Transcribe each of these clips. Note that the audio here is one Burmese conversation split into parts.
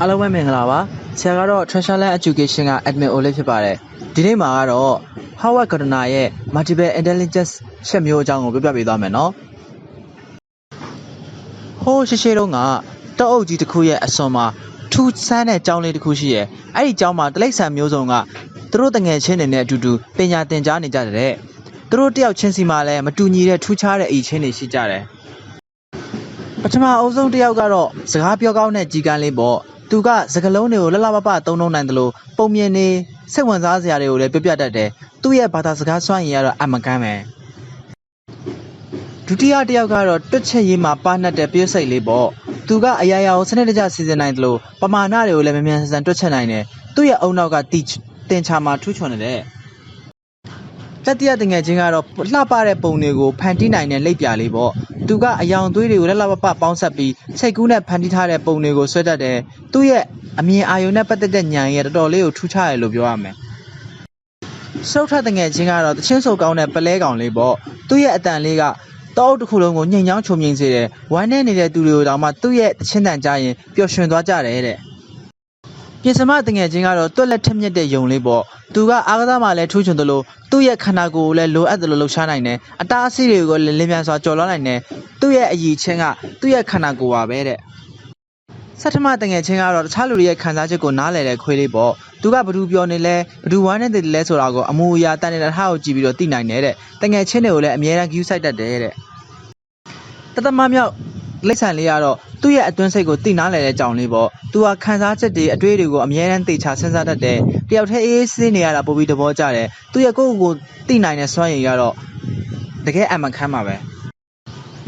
အားလုံးပဲမင်္ဂလာပါဆရာကတော့ Treasureland Education က admin Olive ဖြစ်ပါတယ်ဒီနေ့မှာကတော့ Howard Gardner ရဲ့ Multiple Intelligence ချက်မျိုးအကြောင်းကိုပြောပြပေးသွားမယ်နော်ဟိုးရှိရှိတုန်းကတောအုပ်ကြီးတစ်ခုရဲ့အစွန်မှာထူးဆန်းတဲ့ကျောင်းလေးတစ်ခုရှိရဲ့အဲ့ဒီကျောင်းမှာတလိမ့်ဆန်မျိုးစုံကသူတို့တငယ်ချင်းတွေနဲ့အတူတူပညာသင်ကြားနေကြတဲ့သူတို့တယောက်ချင်းစီမှာလည်းမတူညီတဲ့ထူးခြားတဲ့အ ý ချင်းတွေရှိကြတယ်ပထမအုပ်ဆုံးတစ်ယောက်ကတော့စကားပြောကောင်းတဲ့ကြီးကန်းလေးပေါ့ သူကစကလုံးတွေကိုလှလှပပသုံးလုံးနိုင်တယ်လို့ပုံမြင်နေစိတ်ဝင်စားစရာတွေကိုလည်းပြပြတတ်တယ်သူ့ရဲ့ဘာသာစကားစွမ်းရည်ကတော့အမကန်းပဲဒုတိယတစ်ယောက်ကတော့တွတ်ချက်ရေးမှာပါနှက်တဲ့ပြည့်စိတ်လေးပေါ့သူကအရာရာကိုစနစ်တကျစီစဉ်နိုင်တယ်လို့ပမာဏတွေကိုလည်းမြန်မြန်ဆန်ဆန်တွတ်ချက်နိုင်တယ်သူ့ရဲ့အုံနောက်ကတိတင်ချာမှာထူးချွန်တယ် တတိယတငယ်ချင်းကတော့လှပတဲ့ပုံတွေကိုဖန်တီးနိုင်တဲ့လက်ပြလေးပေါ့သူကအယောင်သွေးတွေကိုလက်လပပပေါင်းဆက်ပြီးစိတ်ကူးနဲ့ဖန်တီးထားတဲ့ပုံတွေကိုဆွဲတတ်တယ်သူ့ရဲ့အမြင်အာရုံနဲ့ပတ်သက်တဲ့ဉာဏ်ရဲ့တော်တော်လေးကိုထူးခြားတယ်လို့ပြောရမယ်စုတ်ထတငယ်ချင်းကတော့တချင်းဆုပ်ကောင်းတဲ့ပလဲကောင်လေးပေါ့သူ့ရဲ့အတန်လေးကတောအုပ်တစ်ခုလုံးကိုညှိမ်ချောင်းချုံငိမ့်စေတယ်ဝမ်းနဲ့နေတဲ့သူတွေကိုတောင်မှသူ့ရဲ့တချင်းတန်ကြားရင်ပျော်ရွှင်သွားကြတယ်တဲ့ ပြင်စမတငယ်ချင်းကတော့တွက်လက်ထက်မြက်တဲ့ယုံလေးပေါ့သူကအားကစားမှလည်းထူးချွန်တယ်လို့သူ့ရဲ့ခန္ဓာကိုယ်ကိုလည်းလိုအပ်တယ်လို့လှုပ်ရှားနိုင်တယ်အတားအဆီးတွေကိုလည်းလင်းမြန်စွာကျော်လွှားနိုင်တယ်သူ့ရဲ့အရည်ချင်းကသူ့ရဲ့ခန္ဓာကိုယ်ပါပဲတဲ့ဆဋ္ဌမတငယ်ချင်းကတော့တခြားလူတွေရဲ့ခံစားချက်ကိုနားလည်တဲ့ခွေးလေးပေါ့သူကဘသူပြောနေလဲဘသူဝမ်းနဲ့တည်တယ်လဲဆိုတာကိုအမူအရာတန်နေတဲ့ထားကိုကြည့်ပြီးတော့သိနိုင်တယ်တဲ့တငယ်ချင်းတွေကိုလည်းအမြဲတမ်းဂယူးဆိုင်တတ်တယ်တဲ့တသမမြောက်လိမ့်ဆန်လေးကတော့ သူ့ရဲ့အတွင်းစိတ်ကိုသိနာလဲတဲ့ကြောင်လေးပေါ့သူကခံစားချက်တွေအတွေးတွေကိုအမြဲတမ်းသိချစဉ်းစားတတ်တယ်တယောက်တည်းအေးအေးဆေးဆေးနေရတာပိုပြီးသဘောကျတယ်သူ့ရဲ့ကိုယ့်ကိုယ်ကိုသိနိုင်တဲ့စွမ်းရည်ကတော့တကယ်အမှန်ခမ်းပါပဲ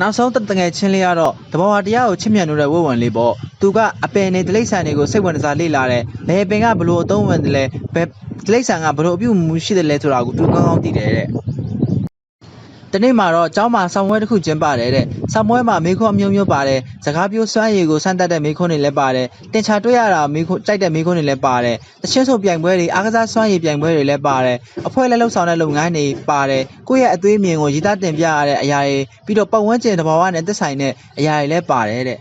နောက်ဆုံးတငယ်ချင်းလေးကတော့တဘောဝတရားကိုချစ်မြတ်လို့တဲ့ဝိဝင်လေးပေါ့သူကအပင်နေဒလိမ့်ဆန်တွေကိုစိတ်ဝင်စားလေ့လာတယ်ဘယ်ပင်ကဘလို့အသုံးဝင်တယ်လဲဘယ်ဒလိမ့်ဆန်ကဘလို့အပြုမှုရှိတယ်လဲဆိုတာကိုသူကောင်းကောင်းသိတယ်တဲ့ တနေ့မှာတော့ကျောင်းမှာဆောင်းပွဲတစ်ခုကျင်းပါတယ်တဲ့ဆောင်းပွဲမှာမေခွန်းအမျိုးမျိုးပါတယ်စကားပြောစွမ်းရည်ကိုစမ်းသပ်တဲ့မေခွန်းတွေလည်းပါတယ်တင်ချာတွေ့ရတာမေခွန်းကြိုက်တဲ့မေခွန်းတွေလည်းပါတယ်တချင်းဆိုပြိုင်ပွဲတွေအားကစားစွမ်းရည်ပြိုင်ပွဲတွေလည်းပါတယ်အဖွဲ့လည်းလှုပ်ဆောင်တဲ့လုပ်ငန်းတွေပါတယ်ကိုယ့်ရဲ့အသွေးအမြင်ကိုရည်သားတင်ပြရတဲ့အရာတွေပြီးတော့ပတ်ဝန်းကျင်တဘာဝနဲ့သက်ဆိုင်တဲ့အရာတွေလည်းပါတယ်တဲ့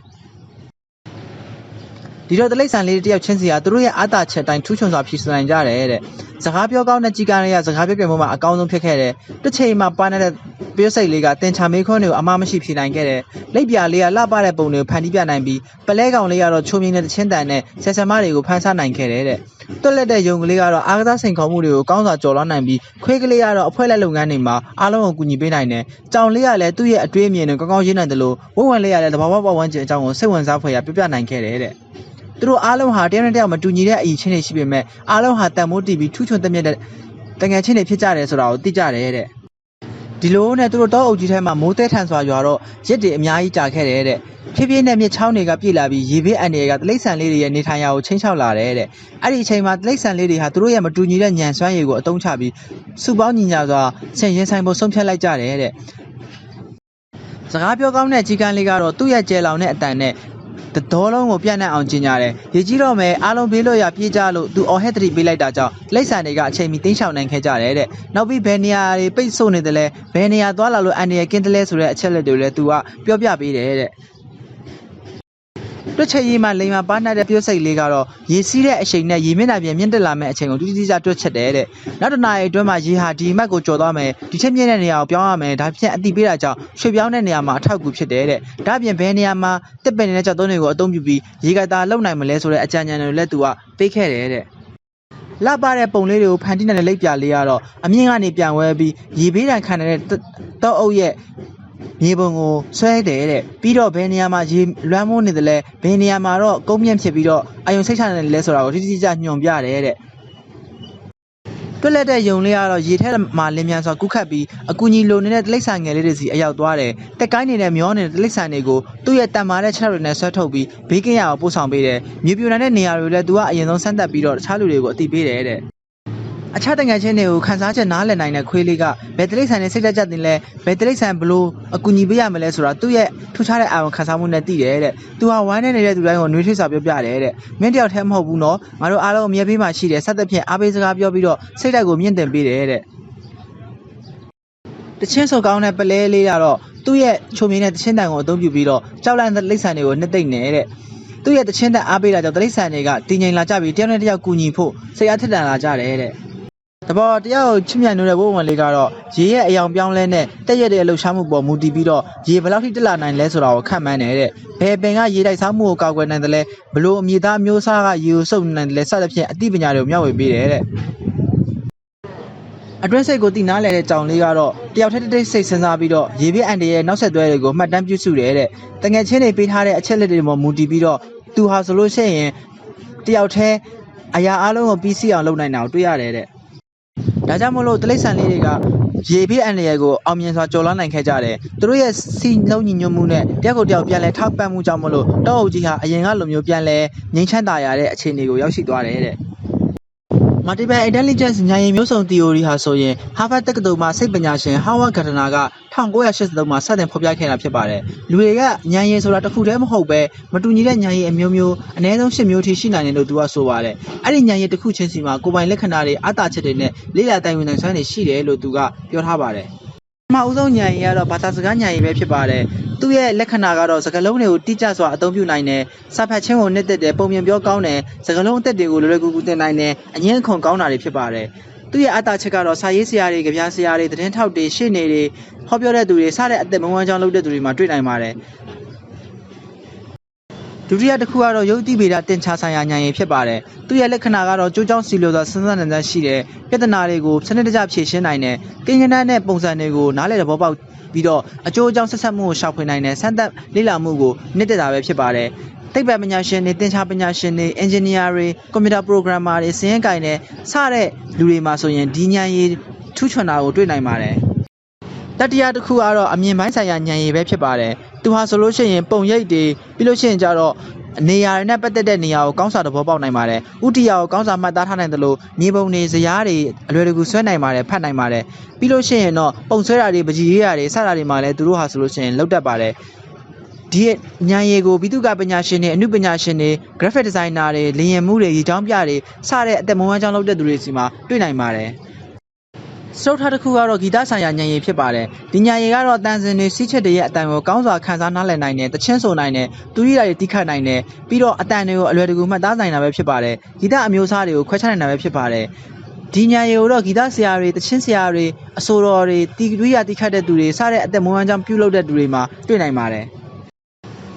ဒီတော့တလိမ့်ဆန်လေးတစ်ယောက်ချင်းစီကသူတို့ရဲ့အာသာချက်တိုင်းထူးချွန်စွာဖြည့်စွနိုင်ကြတယ်တဲ့စကားပြောကောင်းတဲ့ကြီးကန်းလေးကစကားပြောပြမှုမှာအကောင်းဆုံးဖြစ်ခဲ့တယ်တစ်ချိန်မှာပါနေတဲ့ပြောစိတ်လေးကတင်ချမေးခွန်းတွေကိုအမှားမရှိဖြေနိုင်ခဲ့တယ်လက်ပြလေးကလှပတဲ့ပုံတွေကိုဖန်တီးပြနိုင်ပြီးပလဲကောင်လေးကတော့ချုံမြင့်တဲ့တချင်းတန်နဲ့ဆက်ဆံမတွေကိုဖန်ဆနိုင်ခဲ့တယ်တဲ့တွက်လက်တဲ့ယုံကလေးကတော့အားကစားစိန်ခေါ်မှုတွေကိုကောင်းစွာကျော်လွှားနိုင်ပြီးခွေးကလေးကတော့အဖွဲ့လက်လုပ်ငန်းတွေမှာအားလုံးကိုကူညီပေးနိုင်တယ်ကြောင်လေးကလည်းသူ့ရဲ့အတွေးအမြင်တွေကောင်းကောင်းရေးနိုင်တယ်လို့ဝဝင်လေးကလည်းသဘာဝပတ်ဝန်းကျင်အကြောင်းကိုစိတ်ဝင်စားဖွယ်ရပြပြနိုင်ခဲ့တယ်တဲ့ သူတို့အားလုံးဟာတယောက်နဲ့တယောက်မတူညီတဲ့အရေးချင်းတွေရှိပေမဲ့အားလုံးဟာတန်မိုးတီးပြီးထူးချွန်တဲ့မြတ်တဲ့တငယ်ချင်းတွေဖြစ်ကြတယ်ဆိုတာကိုသိကြတယ်တဲ့ဒီလိုနဲ့သူတို့တောအုပ်ကြီးထဲမှာမိုးတဲထန်စွာရွာတော့ရစ်တွေအများကြီးကြာခဲ့တယ်တဲ့ဖြည်းဖြည်းနဲ့မြစ်ချောင်းတွေကပြည့်လာပြီးရေဘေးအန်တွေကတလိမ့်ဆန်လေးတွေရဲ့နေထိုင်ရာကိုချင်းချောက်လာတယ်တဲ့အဲ့ဒီအချိန်မှာတလိမ့်ဆန်လေးတွေဟာသူတို့ရဲ့မတူညီတဲ့ညံစွမ်းရည်ကိုအသုံးချပြီးစုပေါင်းညီညာစွာဆင်ရင်ဆိုင်ဖို့ဆုံးဖြတ်လိုက်ကြတယ်တဲ့စကားပြောကောင်းတဲ့ကြီးကန်းလေးကတော့သူ့ရဲ့ကျဲလောင်တဲ့အတန်နဲ့ တတော်လုံးကိုပြန့်နှံ့အောင်ကျင်ကြတယ်။ရေကြီးတော့မယ်အားလုံးဘေးလွတ်ရာပြေးကြလို့သူအော်ဟက်တရီပေးလိုက်တာကြောင့်လိမ့်ဆန်တွေကအချိန်မီတင်းရှောင်နိုင်ခဲ့ကြတယ်တဲ့။နောက်ပြီးဘယ်နေရာတွေပိတ်ဆို့နေတယ်လဲဘယ်နေရာသွားလာလို့အန်ဒီရကင်းတယ်လဲဆိုတဲ့အချက်လက်တွေလည်းသူကပြောပြပေးတယ်တဲ့။ တွက်ချက်ရေးမှာလိန်မာပါနှက်တဲ့ပြုတ်စိတ်လေးကတော့ရေစီးတဲ့အချိန်နဲ့ရေမျက်နှာပြင်မြင့်တက်လာမဲ့အချိန်ကိုတူတူကြတွက်ချက်တယ်တဲ့။နောက်တစ်နာရီအတွင်းမှာရေဟာဒီမတ်ကိုကျော်သွားမယ်ဒီချက်မြင့်တဲ့နေရာကိုပြောင်းရမယ်ဒါဖြင့်အတိပေးတာကြောင့်ရွှေပြောင်းတဲ့နေရာမှာအထောက်အကူဖြစ်တယ်တဲ့။ဒါ့အပြင်ဘယ်နေရာမှာတစ်ပင်နေတဲ့ကြောက်သွန်းတွေကိုအသုံးပြုပြီးရေကတာလုံနိုင်မလဲဆိုတဲ့အကြံဉာဏ်တွေလည်းသူကပေးခဲ့တယ်တဲ့။လှပတဲ့ပုံလေးတွေကိုဖန်တီးနေတဲ့လက်ပြလေးကတော့အမြင့်ကနေပြန်ဝဲပြီးရေဘေးတံခံနေတဲ့တောအုပ်ရဲ့ မြေပုံကိုဆွဲတယ်တဲ့ပြီးတော့ဘယ်နေရာမှာရေလွှမ်းမိုးနေတယ်လဲဘယ်နေရာမှာတော့ကုန်းမြင့်ဖြစ်ပြီးတော့အယုံစိတ်ချနေတယ်လဲဆိုတာကိုတိတိကျကျညွှန်ပြတယ်တဲ့တွက်လက်တဲ့ယုံလေးကတော့ရေထဲမှာလင်းမြန်စွာကုခတ်ပြီးအကူကြီးလိုနေတဲ့တိလိစ္ဆာငယ်လေးတွေစီအရောက်သွားတယ်တက်ကိုင်းနေတဲ့မျောနေတဲ့တိလိစ္ဆာတွေကိုသူ့ရဲ့တန်မာတဲ့ခြေထောက်တွေနဲ့ဆွဲထုတ်ပြီးဘေးကင်းရအောင်ပို့ဆောင်ပေးတယ်မြေပြိုနိုင်တဲ့နေရာတွေလည်းသူကအရင်ဆုံးဆန်းသက်ပြီးတော့တခြားလူတွေကိုအသိပေးတယ်တဲ့ အခြားတငယ်ချင်းတွေကိုခန်းစားချက်နားလည်နိုင်တဲ့ခွေးလေးကဘယ်တိရစ္ဆာန်နဲ့စိတ်လက်ကြတင်လဲဘယ်တိရစ္ဆာန်ဘလို့အကူအညီပေးရမလဲဆိုတာသူ့ရဲ့ထူးခြားတဲ့အာရုံခန်းစားမှုနဲ့သိတယ်တဲ့သူဟာဝိုင်းနေနေတဲ့သူတိုင်းကိုနှွေးထွေးစွာပြောပြတယ်တဲ့မင်းတယောက်တည်းမဟုတ်ဘူးနော်ငါတို့အားလုံးအမြဲပေးမှရှိတယ်ဆက်သဖြင့်အားပေးစကားပြောပြီးတော့စိတ်ဓာတ်ကိုမြင့်တင်ပေးတယ်တဲ့တချင်းစုံကောင်းတဲ့ပလဲလေးကတော့သူ့ရဲ့ချုံမြင့်တဲ့တချင်းတန်ကိုအသုံးပြုပြီးတော့ကြောက်လန့်တဲ့လိပ်ဆန်တွေကိုနှစ်သိမ့်နေတဲ့သူ့ရဲ့တချင်းတန်အားပေးတာကြောင့်တိရစ္ဆာန်တွေကတည်ငြိမ်လာကြပြီးတယောက်နဲ့တယောက်ကူညီဖို့စိတ်အားထက်သန်လာကြတယ်တဲ့ တဘောတယောက်ချစ်မြတ်နိုးတဲ့ဘိုးဝင်လေးကတော့ရေရဲ့အယောင်ပြောင်းလဲနဲ့တက်ရက်တဲ့အလှရှားမှုပေါ်မူတည်ပြီးတော့ရေဘယ်လောက်ထိတက်လာနိုင်လဲဆိုတာကိုခန့်မှန်းနေတဲ့ဘယ်ပင်ကရေတိုက်စားမှုကိုကောက်ွယ်နိုင်တယ်လဲဘလို့အမြေသားမျိုးစားကရေကိုစုပ်နိုင်တယ်လဲစသဖြင့်အသိပညာတွေကိုမျှဝေပေးတယ်တဲ့အတွင်းစိတ်ကိုတည်နားလဲတဲ့ကြောင်လေးကတော့တယောက်ထက်တစ်တိတ်စိတ်စဉ်းစားပြီးတော့ရေပြည့်အန်တရဲ့နောက်ဆက်တွဲတွေကိုမှတ်တမ်းပြုစုတယ်တဲ့တငယ်ချင်းတွေပေးထားတဲ့အချက်လက်တွေပေါ်မူတည်ပြီးတော့သူဟာဆိုလို့ရှိရင်တယောက်တည်းအရာအလုံးကိုပြီးစီးအောင်လုပ်နိုင်တာကိုတွေ့ရတယ်တဲ့ ဒါကြောင့်မလို့တိရစ္ဆာန်လေးတွေကရေပြည့်အန်တရဲ့ကိုအောင်မြင်စွာကျော်လွှားနိုင်ခဲ့ကြတယ်သူတို့ရဲ့စီလုံးညီညွတ်မှုနဲ့တယောက်ကိုတယောက်ပြန်လဲထောက်ပံ့မှုကြောင့်မလို့တောအုပ်ကြီးဟာအရင်ကလိုမျိုးပြန်လဲငြိမ်းချမ်းသာရတဲ့အခြေအနေကိုရောက်ရှိသွားတယ်တဲ့ Multiple Intelligence ဉာဏ်ရည်မျိုးစုံ theory ဟာဆိုရင် Harvard တက္ကသိုလ်မှာစိတ်ပညာရှင် Howard Gardner က1983မှာစတင်ဖော်ပြခဲ့တာဖြစ်ပါတယ်။လူတွေကဉာဏ်ရည်ဆိုတာတစ်ခုတည်းမဟုတ်ပဲမတူညီတဲ့ဉာဏ်ရည်အမျိုးမျိုးအနည်းဆုံး10မျိုးထိရှိနိုင်တယ်လို့သူကဆိုပါတယ်။အဲ့ဒီဉာဏ်ရည်တစ်ခုချင်းစီမှာကိုယ်ပိုင်လက္ခဏာတွေအတာချက်တွေနဲ့လေ့လာတိုင်ပင်နိုင်စွမ်းတွေရှိတယ်လို့သူကပြောထားပါတယ်။ ပထမဦးဆုံးဉာဏ်ရည်ကတော့ဘာသာစကားဉာဏ်ရည်ပဲဖြစ်ပါတယ်။သူ့ရဲ့လက္ခဏာကတော့စကားလုံးတွေကိုတိကျစွာအသုံးပြုနိုင်တယ်။စာဖတ်ခြင်းကိုနှစ်သက်တယ်ပုံပြင်ပြောကောင်းတယ်။စကားလုံးအသက်တွေကိုလွယ်လွယ်ကူကူသင်နိုင်တယ်။အငင်းအခုန်ကောင်းတာတွေဖြစ်ပါတယ်။သူ့ရဲ့အတာချက်ကတော့စာရေးဆရာတွေ၊ကြပြဆရာတွေ၊သတင်းထောက်တွေ၊ရှင်းနေတွေဟောပြောတဲ့သူတွေစတဲ့အသက်မွေးဝမ်းကြောင်းလုပ်တဲ့သူတွေမှာတွေ့နိုင်ပါတယ်။ ဒုတိယတစ်ခုကတော့ယုတ်တိဗေဒတင်ချဆိုင်ရာဉာဏ်ရည်ဖြစ်ပါတယ်။သူ့ရဲ့လက္ခဏာကတော့ကြိုးကြောင်းစီလိုသောစဉ်းစားနိုင်တဲ့ရှိတဲ့ပြဿနာတွေကိုစနစ်တကျဖြေရှင်းနိုင်တဲ့ကိန်းဂဏန်းနဲ့ပုံစံတွေကိုနားလည်သဘောပေါက်ပြီးတော့အကျိုးအကြောင်းဆက်ဆက်မှုကိုရှောက်ဖွေနိုင်တဲ့စမ်းသပ်လေ့လာမှုကိုနှစ်သက်တာပဲဖြစ်ပါတယ်။သိပ္ပံပညာရှင်တွေတင်ချပညာရှင်တွေအင်ဂျင်နီယာတွေကွန်ပျူတာပရိုဂရမ်မာတွေစည်ရင်ကိုင်တွေစတဲ့လူတွေမှာဆိုရင်ဒီဉာဏ်ရည်ထူးချွန်တာကိုတွေ့နိုင်ပါတယ်။ တတိယတစ်ခုကတော့အမြင်ပိုင်းဆိုင်ရာဉာဏ်ရည်ပဲဖြစ်ပါတယ်။သူဟာဆိုလို့ရှိရင်ပုံရိပ်တွေပြီးလို့ရှိရင်ကြတော့နေရာတွေနဲ့ပတ်သက်တဲ့နေရာကိုကောင်းစွာသဘောပေါက်နိုင်ပါတယ်။ဥတီယာကိုကောင်းစွာမှတ်သားထားနိုင်တယ်လို့မြေပုံတွေဇယားတွေအလွယ်တကူဆွဲနိုင်ပါတယ်ဖတ်နိုင်ပါတယ်။ပြီးလို့ရှိရင်တော့ပုံဆွဲတာတွေပကြီးရေးတာတွေစတာတွေမှာလည်းသူတို့ဟာဆိုလို့ရှိရင်လောက်တတ်ပါတယ်။ဒီဉာဏ်ရည်ကိုဘိတုကပညာရှင်တွေအမှုပညာရှင်တွေ graphic designer တွေလင်ရင်မှုတွေရေချောင်းပြတွေစတဲ့အသက်မွေးဝမ်းကြောင်းလုပ်တဲ့သူတွေစီမှာတွေ့နိုင်ပါတယ်။ စတုထတစ်ခုကတော့ဂီတဆိုင်ရာဉာဏ်ရည်ဖြစ်ပါတယ်။ဒီဉာဏ်ရည်ကတော့အတန်စင်တွေစီးချက်တွေရဲ့အတန်ကိုကောင်းစွာခံစားနားလည်နိုင်တယ်၊တချင်းဆိုနိုင်တယ်၊တူရိယာတွေတိခတ်နိုင်တယ်ပြီးတော့အတန်တွေကိုအလွယ်တကူမှတ်သားနိုင်တာပဲဖြစ်ပါတယ်။ဂီတအမျိုးအစားတွေကိုခွဲခြားနိုင်တာပဲဖြစ်ပါတယ်။ဒီဉာဏ်ရည်ကိုတော့ဂီတဆရာတွေတချင်းဆရာတွေအဆိုတော်တွေတီရိယာတိခတ်တဲ့သူတွေစတဲ့အသက်မွေးဝမ်းကြောင်းပြုလုပ်တဲ့သူတွေမှာတွေ့နိုင်ပါတယ်။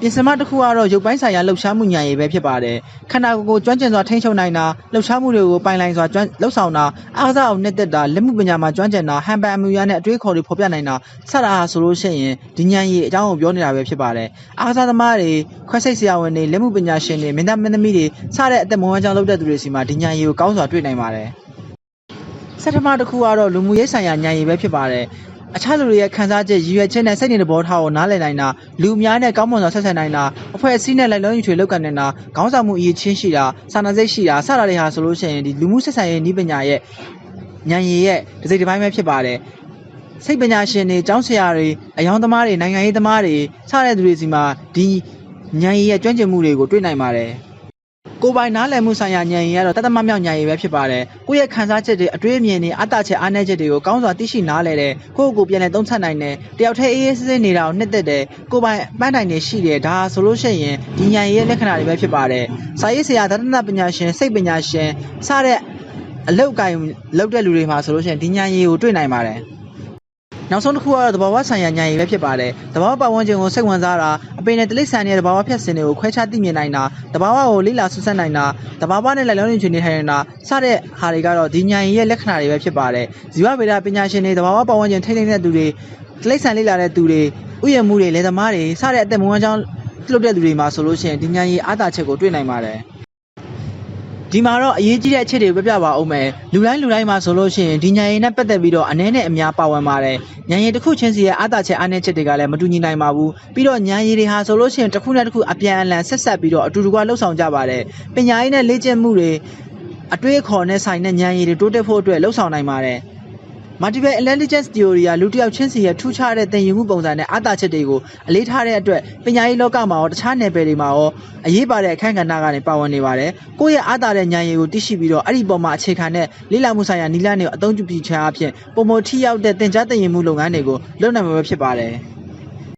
ပြင်စမတစ်ခုကတော့ရုပ်ပိုင်းဆိုင်ရာလှုပ်ရှားမှုဉာဏ်ရည်ပဲဖြစ်ပါတယ်။ခန္ဓာကိုယ်ကိုကျွမ်းကျင်စွာထိန်းချုပ်နိုင်တာလှုပ်ရှားမှုတွေကိုပိုင်နိုင်စွာကျွမ်းလှုပ်ဆောင်တာအားကစားအောင်နှစ်သက်တာလက်မှုပညာမှာကျွမ်းကျင်တာဟန်ပန်အမှုရနဲ့အတွေးခေါ်တွေဖော်ပြနိုင်တာစတာဟာဆိုလို့ရှိရင်ဒီဉာဏ်ရည်အကြောင်းကိုပြောနေတာပဲဖြစ်ပါတယ်။အားကစားသမားတွေခွဲစိတ်ဆရာဝန်တွေလက်မှုပညာရှင်တွေမင်းသားမင်းသမီးတွေစတဲ့အသက်မွေးဝမ်းကြောင်းလုပ်တဲ့သူတွေစီမှာဒီဉာဏ်ရည်ကိုကောင်းစွာတွေ့နိုင်ပါတယ်။ဆက်ထမတစ်ခုကတော့လူမှုရေးဆိုင်ရာဉာဏ်ရည်ပဲဖြစ်ပါတယ်။ အခြားလူတွေရဲ့ခံစားချက်ရည်ရွယ်ချက်နဲ့စိတ်နေသဘောထားကိုနားလည်နိုင်တာလူအများနဲ့ကောင်းမွန်စွာဆက်ဆံနိုင်တာအဖွဲ့အစည်းနဲ့လိုက်လုံးယူထွေလောက်ကန်နေတာခေါင်းဆောင်မှုအရေးချင်းရှိတာစာနာစိတ်ရှိတာစတာတွေဟာဆိုလို့ရှိရင်ဒီလူမှုဆက်ဆံရေးနည်းပညာရဲ့ဉာဏ်ရည်ရဲ့တစ်စိတ်တစ်ပိုင်းပဲဖြစ်ပါတယ်။စိတ်ပညာရှင်တွေကျောင်းဆရာတွေအယောင်သမားတွေနိုင်ငံရေးသမားတွေစတဲ့သူတွေစီမှာဒီဉာဏ်ရည်ရဲ့ကျွမ်းကျင်မှုတွေကိုတွေ့နိုင်ပါတယ်။ ကိုယ်ပိုင်နားလည်မှုဆိုင်ရာဉာဏ်ရည်ကတော့တသက်မမြောက်ဉာဏ်ရည်ပဲဖြစ်ပါတယ်။ကိုယ့်ရဲ့ခံစားချက်တွေအတွေးအမြင်တွေအတ္တချက်အားနည်းချက်တွေကိုကောင်းစွာသိရှိနားလည်တယ်။ကိုယ့်ကိုယ်ပြန်လည်သုံးသပ်နိုင်တယ်။တယောက်တည်းအေးအေးဆေးဆေးနေတာကိုနှစ်သက်တယ်။ကိုယ်ပိုင်ပန်းတိုင်တွေရှိတယ်။ဒါဆိုလို့ရှိရင်ဒီဉာဏ်ရည်ရဲ့လက္ခဏာတွေပဲဖြစ်ပါတယ်။စာရေးဆရာသတ္တနပညာရှင်စိတ်ပညာရှင်စတဲ့အလောက်ကိုင်လောက်တဲ့လူတွေမှာဆိုလို့ရှိရင်ဒီဉာဏ်ရည်ကိုတွေ့နိုင်ပါတယ်။ နောက်ဆုံးတစ်ခုကတော့သဘာဝဆိုင်ရာဉာဏ်ရည်ပဲဖြစ်ပါတယ်။သဘာဝပတ်ဝန်းကျင်ကိုစိတ်ဝင်စားတာအပင်နဲ့တိရစ္ဆာန်ရဲ့သဘာဝဖြတ်စင်တွေကိုခွဲခြားသိမြင်နိုင်တာသဘာဝကိုလေ့လာဆန်းစစ်နိုင်တာသဘာဝနဲ့လိုက်လုံးနေချင်နေထိုင်နေတာစတဲ့ဟာတွေကတော့ဒီဉာဏ်ရည်ရဲ့လက္ခဏာတွေပဲဖြစ်ပါတယ်။ဇီဝဗေဒပညာရှင်တွေသဘာဝပတ်ဝန်းကျင်ထိန်းသိမ်းတဲ့သူတွေတိရစ္ဆာန်လေ့လာတဲ့သူတွေဥယျာဉ်မှုတွေလယ်သမားတွေစတဲ့အသက်မွေးဝမ်းကြောင်းလှုပ်တဲ့သူတွေမှာဆိုလို့ရှိရင်ဒီဉာဏ်ရည်အားသာချက်ကိုတွေ့နိုင်ပါတယ်။ ဒီမှာတော့အရေးကြီးတဲ့အချက်တွေကိုပြပြပါဦးမယ်လူတိုင်းလူတိုင်းမှာဆိုလို့ရှိရင်ဒီဉာဏ်ရည်နဲ့ပတ်သက်ပြီးတော့အနည်းနဲ့အများပါဝင်ပါတယ်ဉာဏ်ရည်တစ်ခုချင်းစီရဲ့အားသာချက်အားနည်းချက်တွေကလည်းမတူညီနိုင်ပါဘူးပြီးတော့ဉာဏ်ရည်တွေဟာဆိုလို့ရှိရင်တစ်ခုနဲ့တစ်ခုအပြန်အလှန်ဆက်ဆက်ပြီးတော့အတူတကွလှုပ်ဆောင်ကြပါတယ်ပညာရေးနဲ့လေ့ကျင့်မှုတွေအတွေးအခေါ်နဲ့ဆိုင်တဲ့ဉာဏ်ရည်တွေတိုးတက်ဖို့အတွက်လှုပ်ဆောင်နိုင်ပါတယ် multiple intelligence theory ကလူတစ်ယောက်ချင်းစီရဲ့ထူးခြားတဲ့သင်ယူမှုပုံစံနဲ့အတားချက်တွေကိုအလေးထားတဲ့အတွက်ပညာရေးလောကမှာရောတခြားနယ်ပယ်တွေမှာရောအရေးပါတဲ့အခန်းကဏ္ဍကနေပါဝင်နေပါတယ်။ကိုယ့်ရဲ့အတားတဲ့ဉာဏ်ရည်ကိုသိရှိပြီးတော့အဲ့ဒီပုံမှာအခြေခံတဲ့လေ့လာမှုဆိုင်ရာနည်းလမ်းတွေကိုအသုံးပြုပြီးချင်အဖြစ်ပုံမထိရောက်တဲ့သင်ကြားသင်ယူမှုလုပ်ငန်းတွေကိုလုပ်နိုင်မှာပဲဖြစ်ပါတယ်။